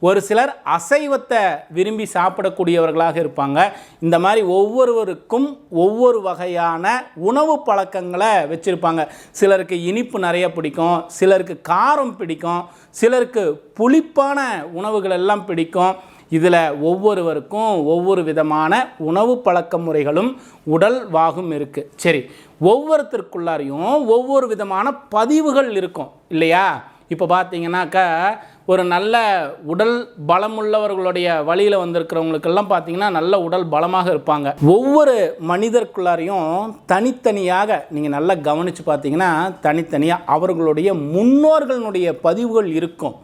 ஒரு சிலர் அசைவத்தை விரும்பி சாப்பிடக்கூடியவர்களாக இருப்பாங்க. இந்த மாதிரி ஒவ்வொருவருக்கும் ஒவ்வொரு வகையான உணவு பழக்கங்களை வச்சுருப்பாங்க. சிலருக்கு இனிப்பு நிறைய பிடிக்கும் சிலருக்கு காரம் பிடிக்கும் சிலருக்கு புளிப்பான உணவுகள் எல்லாம் பிடிக்கும். இதில் ஒவ்வொருவருக்கும் ஒவ்வொரு விதமான உணவு பழக்க முறைகளும் உடல் வாகும் இருக்குது சரி ஒவ்வொருத்தருக்குள்ளாரையும் ஒவ்வொரு விதமான பதிவுகள் இருக்கும். இல்லையா? இப்போ பார்த்தீங்கன்னாக்கா ஒரு நல்ல உடல் பலமுள்ளவர்களுடைய வழியில் வந்திருக்கிறவங்களுக்கெல்லாம் பார்த்தீங்கன்னா நல்ல உடல் பலமாக இருப்பாங்க. ஒவ்வொரு மனிதர்க்குள்ளாரையும் தனித்தனியாக நீங்கள் நல்லா கவனித்து பார்த்தீங்கன்னா தனித்தனியாக அவர்களுடைய முன்னோர்களுடைய பதிவுகள் இருக்கும்.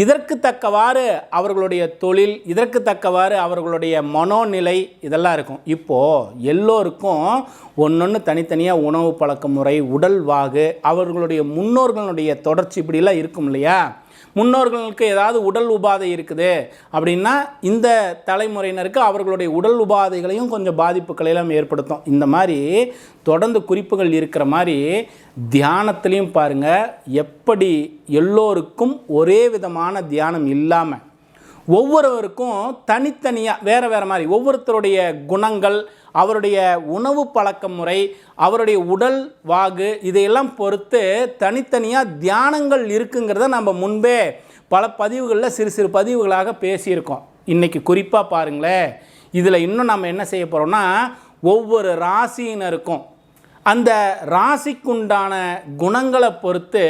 இதற்கு தக்கவாறு அவர்களுடைய தொழில் இதற்கு தக்கவாறு அவர்களுடைய மனோநிலை இதெல்லாம் இருக்கும். இப்போது எல்லோருக்கும் ஒன்றொன்று தனித்தனியாக உணவு பழக்க முறை உடல் வாகு அவர்களுடைய முன்னோர்களுடைய தொடர்ச்சி இப்படிலாம் இருக்கும் இல்லையா? முன்னோர்களுக்கு ஏதாவது உடல் உபாதை இருக்குது அப்படின்னா இந்த தலைமுறையினருக்கு அவர்களுடைய உடல் உபாதைகளையும் கொஞ்சம் பாதிப்புகளை எல்லாம் ஏற்படுத்தும். இந்த மாதிரி தொடர்ந்து குறிப்புகள் இருக்கிற மாதிரி தியானத்துலேயும் பாருங்கள் எப்படி எல்லோருக்கும் ஒரே விதமான தியானம் இல்லாமல் ஒவ்வொருவருக்கும் தனித்தனியாக வேறு வேறு மாதிரி ஒவ்வொருத்தருடைய குணங்கள் அவருடைய உணவு பழக்க முறை அவருடைய உடல் வாகு இதையெல்லாம் பொறுத்து தனித்தனியாக தியானங்கள் இருக்குங்கிறத நம்ம முன்பே பல பதிவுகளில் சிறு சிறு பதிவுகளாக பேசியிருக்கோம். இன்றைக்கி குறிப்பாக பாருங்களேன் இதில் இன்னும் நம்ம என்ன செய்ய போகிறோம்னா ஒவ்வொரு ராசியினருக்கும் அந்த ராசிக்குண்டான குணங்களை பொறுத்து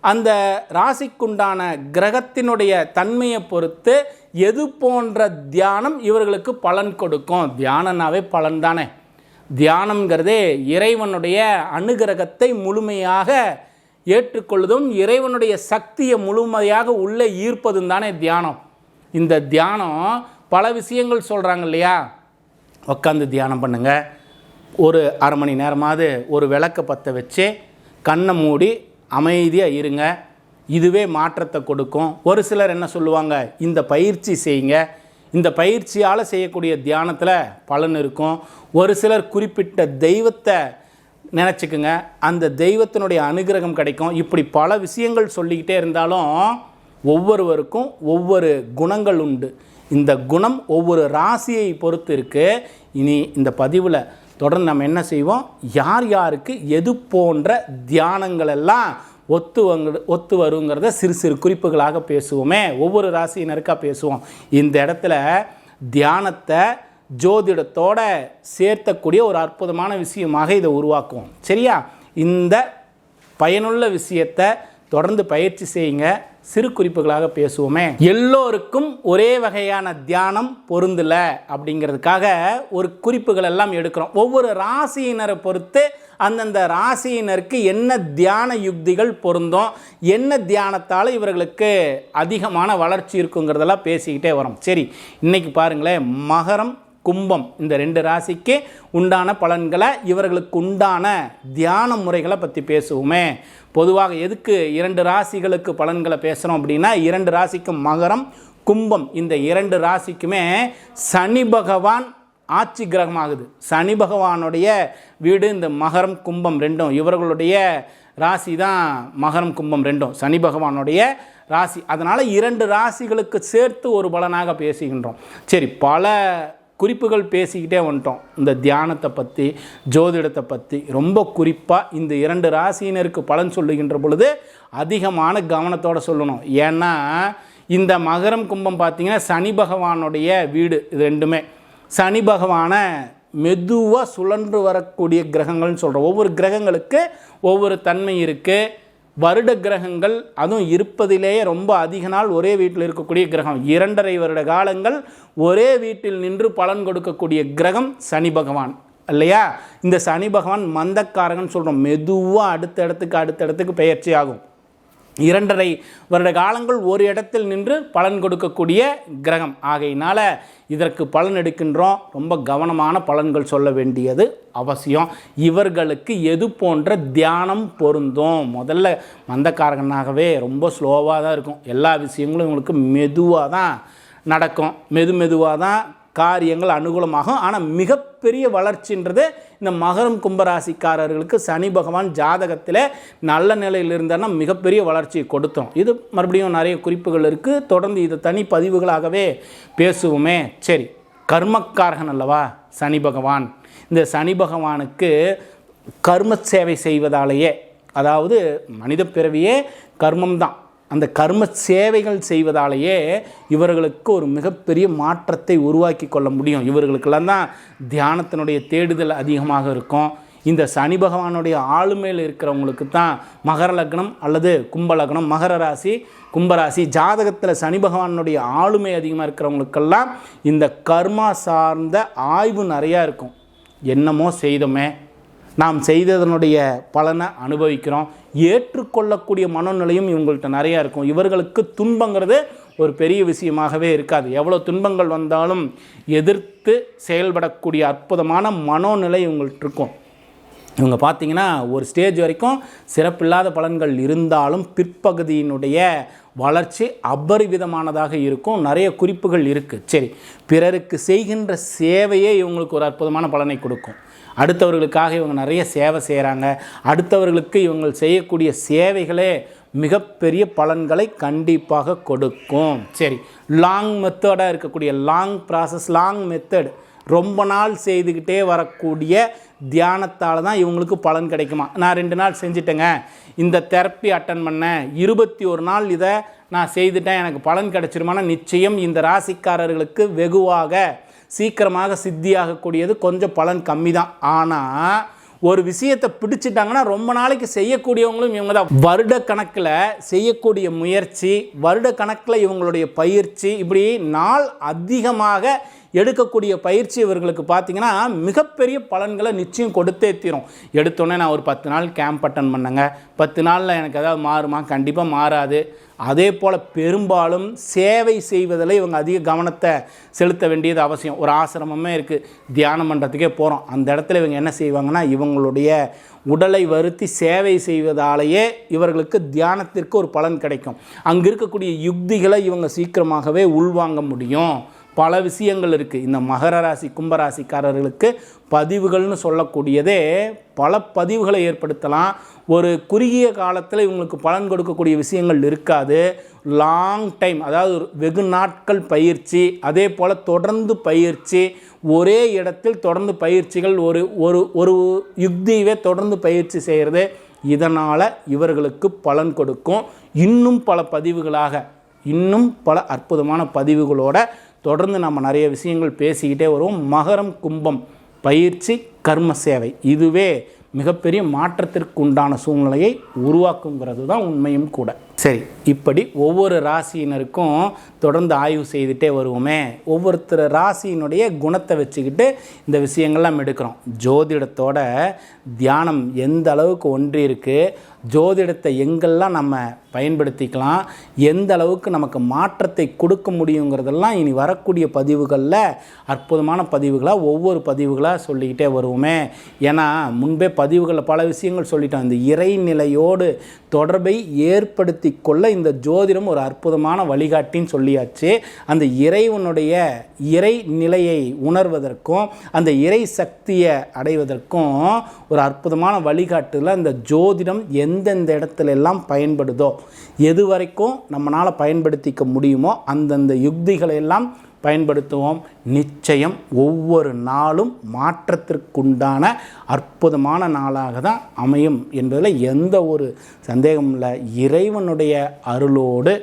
அந்த ராசிக்குண்டான கிரகத்தினுடைய தன்மையை பொறுத்து எது போன்ற தியானம் இவர்களுக்கு பலன் கொடுக்கும்? தியானனாவே பலன் தானே. தியானம்ங்கிறதே இறைவனுடைய அனுகிரகத்தை முழுமையாக ஏற்றுக்கொள்வதும் இறைவனுடைய சக்தியை முழுமையாக உள்ளே ஈர்ப்பதும் தானே தியானம். இந்த தியானம் பல விஷயங்கள் சொல்கிறாங்க இல்லையா? உட்காந்து தியானம் பண்ணுங்கள் ஒரு அரை மணி நேரமாவது ஒரு விளக்கை பற்ற வச்சு கண்ணை மூடி அமைதியாக இருங்க. இதுவே மாற்றத்தை கொடுக்கும். ஒரு சிலர் என்ன சொல்லுவாங்க? இந்த பயிற்சி செய்யுங்க. இந்த பயிற்சியால் செய்யக்கூடிய தியானத்தில் பலன் இருக்கும். ஒரு சிலர் குறிப்பிட்ட தெய்வத்தை நினச்சிக்குங்க. அந்த தெய்வத்தினுடைய அனுகிரகம் கிடைக்கும். இப்படி பல விஷயங்கள் சொல்லிக்கிட்டே இருந்தாலும் ஒவ்வொருவருக்கும் ஒவ்வொரு குணங்கள் உண்டு. இந்த குணம் ஒவ்வொரு ராசியை பொறுத்து இருக்குது இனி இந்த பதிவில் தொடர்ந்து நம்ம என்ன செய்வோம்? யார் யாருக்கு எது போன்ற தியானங்கள் எல்லாம் ஒத்து வங்க ஒத்து வருங்கிறத சிறு சிறு குறிப்புகளாக பேசுவோமே. ஒவ்வொரு ராசியினருக்காக பேசுவோம். இந்த இடத்துல தியானத்தை ஜோதிடத்தோட சேர்த்தக்கூடிய ஒரு அற்புதமான விஷயமாக இதை உருவாக்குவோம் சரியா? இந்த பயனுள்ள விஷயத்தை தொடர்ந்து பயிற்சி செய்யுங்க. சிறு குறிப்புகளாக பேசுவோமே. எல்லோருக்கும் ஒரே வகையான தியானம் பொருந்தல அப்படிங்கிறதுக்காக ஒரு குறிப்புகள் எல்லாம் எடுக்கிறோம். ஒவ்வொரு ராசியினரை பொறுத்து அந்தந்த ராசியினருக்கு என்ன தியான யுக்திகள் பொருந்தும் என்ன தியானத்தால் இவர்களுக்கு அதிகமான வளர்ச்சி இருக்குங்கிறதெல்லாம் பேசிக்கிட்டே வரோம். சரி இன்னைக்கு பாருங்களேன் மகரம் கும்பம். இந்த ரெண்டு ராசிக்கு உண்டான பலன்களை இவர்களுக்கு உண்டான தியான முறைகளை பற்றி பேசுவோமே. பொதுவாக எதுக்கு இரண்டு ராசிகளுக்கு பலன்களை பேசுகிறோம் அப்படின்னா இரண்டு ராசிக்கும் மகரம் கும்பம். இந்த இரண்டு ராசிக்குமே சனி பகவான் ஆட்சி கிரகமாகுது. சனி பகவானுடைய வீடு இந்த மகரம் கும்பம் ரெண்டும். இவர்களுடைய ராசி தான் மகரம் கும்பம் ரெண்டும். சனி பகவானுடைய ராசி. அதனால் இரண்டு ராசிகளுக்கு சேர்த்து ஒரு பலனாக பேசுகின்றோம். சரி பல குறிப்புகள் பேசிக்கிட்டே வந்துட்டோம். இந்த தியானத்தை பற்றி ஜோதிடத்தை பற்றி ரொம்ப குறிப்பாக இந்த இரண்டு ராசியினருக்கு பலன் சொல்லுகின்ற பொழுது அதிகமான கவனத்தோடு சொல்லணும். ஏன்னா இந்த மகரம் கும்பம் பார்த்தீங்கன்னா சனி பகவானுடைய வீடு இது ரெண்டுமே. சனி பகவானை மெதுவாக சுழன்று வரக்கூடிய கிரகங்கள்னு சொல்கிறோம் ஒவ்வொரு கிரகங்களுக்கு ஒவ்வொரு தன்மை இருக்குது வருட கிரகங்கள் அதுவும் இருப்பதிலேயே ரொம்ப அதிக நாள் ஒரே வீட்டில் இருக்கக்கூடிய கிரகம். இரண்டரை வருட காலங்கள் ஒரே வீட்டில் நின்று பலன் கொடுக்கக்கூடிய கிரகம் சனி பகவான். இல்லையா? இந்த சனி பகவான் மந்தக்காரகன் சொல்கிறோம் மெதுவாக அடுத்த இடத்துக்கு அடுத்த இடத்துக்கு பெயர்ச்சி ஆகும். இரண்டரை வருட காலங்கள் ஒரு இடத்தில் நின்று பலன் கொடுக்கக்கூடிய கிரகம். ஆகையினால இதற்கு பலன் எடுக்கின்றோம். ரொம்ப கவனமான பலன்கள் சொல்ல வேண்டியது அவசியம். இவர்களுக்கு எது போன்ற தியானம் பொருந்தும். முதல்ல மந்தக்காரகனாகவே ரொம்ப ஸ்லோவாக தான் இருக்கும். எல்லா விஷயங்களும் இவங்களுக்கு மெதுவாக தான் நடக்கும். மெது மெதுவாக தான் காரியங்கள் அனுகூலமாகும். ஆனால் மிக மிகப்பெரிய வளர்ச்சின்றது இந்த மகரம் கும்பராசிக்காரர்களுக்கு சனி பகவான் ஜாதகத்தில் நல்ல நிலையில் இருந்தார்னா மிகப்பெரிய வளர்ச்சியை கொடுத்தோம். இது மறுபடியும் நிறைய குறிப்புகள் இருக்குது தொடர்ந்து இது தனி பதிவுகளாகவே பேசுவோமே. சரி கர்மக்காரகன் அல்லவா சனி பகவான்? இந்த சனி பகவானுக்கு கர்ம சேவை செய்வதாலேயே அதாவது மனித பிறவியே கர்மம்தான். அந்த கர்ம சேவைகள் செய்வதாலேயே இவர்களுக்கு ஒரு மிகப்பெரிய மாற்றத்தை உருவாக்கி கொள்ள முடியும். இவர்களுக்கெல்லாம் தான் தியானத்தினுடைய தேடுதல் அதிகமாக இருக்கும். இந்த சனி பகவானுடைய ஆளுமையில் இருக்கிறவங்களுக்கு தான் மகர லக்னம் அல்லது கும்ப லக்னம் மகர ராசி கும்பராசி ஜாதகத்தில் சனி பகவானுடைய ஆளுமை அதிகமாக இருக்கிறவங்களுக்கெல்லாம் இந்த கர்மா சார்ந்த ஆய்வு நிறையா இருக்கும். என்னமோ செய்தோமே நாம் செய்ததனுடைய பலனை அனுபவிக்கிறோம். ஏற்றுக்கொள்ளக்கூடிய மனநிலையும் இவங்கள்ட்ட நிறையா இருக்கும். இவர்களுக்கு துன்பங்கிறது ஒரு பெரிய விஷயமாகவே இருக்காது. எவ்வளோ துன்பங்கள் வந்தாலும் எதிர்த்து செயல்படக்கூடிய அற்புதமான மனோநிலை இவங்கள்ட்ட இருக்கும். இவங்க பார்த்தீங்கன்னா ஒரு ஸ்டேஜ் வரைக்கும் சிறப்பில்லாத பலன்கள் இருந்தாலும் பிற்பகுதியினுடைய வளர்ச்சி அபரிவிதமானதாக இருக்கும். நிறைய குறிப்புகள் இருக்குது சரி பிறருக்கு செய்கின்ற சேவையே இவங்களுக்கு ஒரு அற்புதமான பலனை கொடுக்கும். அடுத்தவர்களுக்காக இவங்க நிறைய சேவை செய்கிறாங்க அடுத்தவர்களுக்கு இவங்க செய்யக்கூடிய சேவைகளே மிகப்பெரிய பலன்களை கண்டிப்பாக கொடுக்கும். சரி லாங் மெத்தடாக இருக்கக்கூடிய லாங் ப்ராசஸ் லாங் மெத்தட் ரொம்ப நாள் செய்துக்கிட்டே வரக்கூடிய தியானத்தால் தான் இவங்களுக்கு பலன் கிடைக்குமா? நான் ரெண்டு நாள் செஞ்சிட்டேங்க. இந்த தெரப்பி அட்டன் பண்ணேன். இருபத்தி ஒரு நாள் இதை நான் செய்துட்டேன். எனக்கு பலன் கிடைச்சிருமானா? நிச்சயம் இந்த ராசிக்காரர்களுக்கு வெகுவாக சீக்கிரமாக சித்தியாகக்கூடியது கொஞ்சம் பலன் கம்மி தான் ஆனால் ஒரு விஷயத்தை பிடிச்சிட்டாங்கன்னா ரொம்ப நாளைக்கு செய்யக்கூடியவங்களும் இவங்க தான் வருட கணக்கில் செய்யக்கூடிய முயற்சி வருட கணக்கில் இவங்களுடைய பயிற்சி இப்படி நாள் அதிகமாக எடுக்கக்கூடிய பயிற்சி இவர்களுக்கு பார்த்தீங்கன்னா மிகப்பெரிய பலன்களை நிச்சயம் கொடுத்தே தீரும். எடுத்தோடனே நான் ஒரு பத்து நாள் கேம்ப் அட்டன் பண்ணேங்க. பத்து நாளில் எனக்கு ஏதாவது மாறுமா? கண்டிப்பாக மாறாது. அதே போல் பெரும்பாலும் சேவை செய்வதில் இவங்க அதிக கவனத்தை செலுத்த வேண்டியது அவசியம். ஒரு ஆசிரமமே இருக்குது தியானம் பண்ணுறதுக்கே போகிறோம் அந்த இடத்துல இவங்க என்ன செய்வாங்கன்னா இவங்களுடைய உடலை வருத்தி சேவை செய்வதாலேயே இவர்களுக்கு தியானத்திற்கு ஒரு பலன் கிடைக்கும். அங்கே இருக்கக்கூடிய யுக்திகளை இவங்க சீக்கிரமாகவே உள்வாங்க முடியும். பல விஷயங்கள் இருக்குது இந்த மகர ராசி கும்பராசிக்காரர்களுக்கு பதிவுகள்னு சொல்லக்கூடியதே பல பதிவுகளை ஏற்படுத்தலாம். ஒரு குறுகிய காலத்தில் இவங்களுக்கு பலன் கொடுக்கக்கூடிய விஷயங்கள் இருக்காது. லாங் டைம் அதாவது ஒரு வெகு நாட்கள் பயிற்சி அதே போல் தொடர்ந்து பயிற்சி ஒரே இடத்தில் தொடர்ந்து பயிற்சிகள் ஒரு ஒரு ஒரு யுக்தியவே தொடர்ந்து பயிற்சி செய்கிறது இதனால் இவர்களுக்கு பலன் கொடுக்கும். இன்னும் பல பதிவுகளாக இன்னும் பல அற்புதமான பதிவுகளோட தொடர்ந்து நம்ம நிறைய விஷயங்கள் பேசிக்கிட்டே வருவோம். மகரம் கும்பம் பயிற்சி கர்ம சேவை. இதுவே மிகப்பெரிய மாற்றத்திற்கு உண்டான சூழ்நிலையை உருவாக்குங்கிறது தான் உண்மையும் கூட. சரி இப்படி ஒவ்வொரு ராசியினருக்கும் தொடர்ந்து ஆய்வு செய்துட்டே வருவோமே. ஒவ்வொருத்தர் ராசியினுடைய குணத்தை வச்சுக்கிட்டு இந்த விஷயங்கள்லாம் எடுக்கிறோம். ஜோதிடத்தோட தியானம் எந்த அளவுக்கு ஒன்றி இருக்குது ஜோதிடத்தை எங்கெல்லாம் நம்ம பயன்படுத்திக்கலாம் எந்த அளவுக்கு நமக்கு மாற்றத்தை கொடுக்க முடியுங்கிறதெல்லாம் இனி வரக்கூடிய பதிவுகளில் அற்புதமான பதிவுகளாக ஒவ்வொரு பதிவுகளாக சொல்லிக்கிட்டே வருவோமே. ஏன்னா முன்பே பதிவுகளில் பல விஷயங்கள் சொல்லிட்டோம். இந்த இறைநிலையோடு தொடர்பை ஏற்படுத்தி கொள்ள இந்த ஜோதிடம் ஒரு அற்புதமான வழிகாட்டின்னு சொல்லியாச்சு. அந்த இறைவனுடைய இறை நிலையை உணர்வதற்கும் அந்த இறை சக்தியை அடைவதற்கும் ஒரு அற்புதமான வழிகாட்டில் அந்த ஜோதிடம் எந்தெந்த இடத்துல எல்லாம் பயன்படுதோ எது வரைக்கும் நம்மளால் பயன்படுத்திக்க முடியுமோ அந்தந்த யுக்திகளை எல்லாம் பயன்படுத்துவோம். நிச்சயம் ஒவ்வொரு நாளும் மாற்றத்திற்குண்டான அற்புதமான நாளாக தான் அமையும் என்பதில் எந்த ஒரு சந்தேகமும் இல்லை. இறைவனுடைய அருளோடு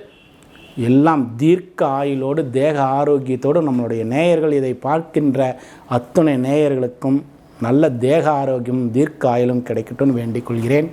எல்லாம் தீர்க்க ஆயுளோடு தேக ஆரோக்கியத்தோடு நம்மளுடைய நேயர்கள் இதை பார்க்கின்ற அத்துணை நேயர்களுக்கும் நல்ல தேக ஆரோக்கியமும் தீர்க்க ஆயுளும் கிடைக்கட்டும்னு வேண்டிக் கொள்கிறேன்.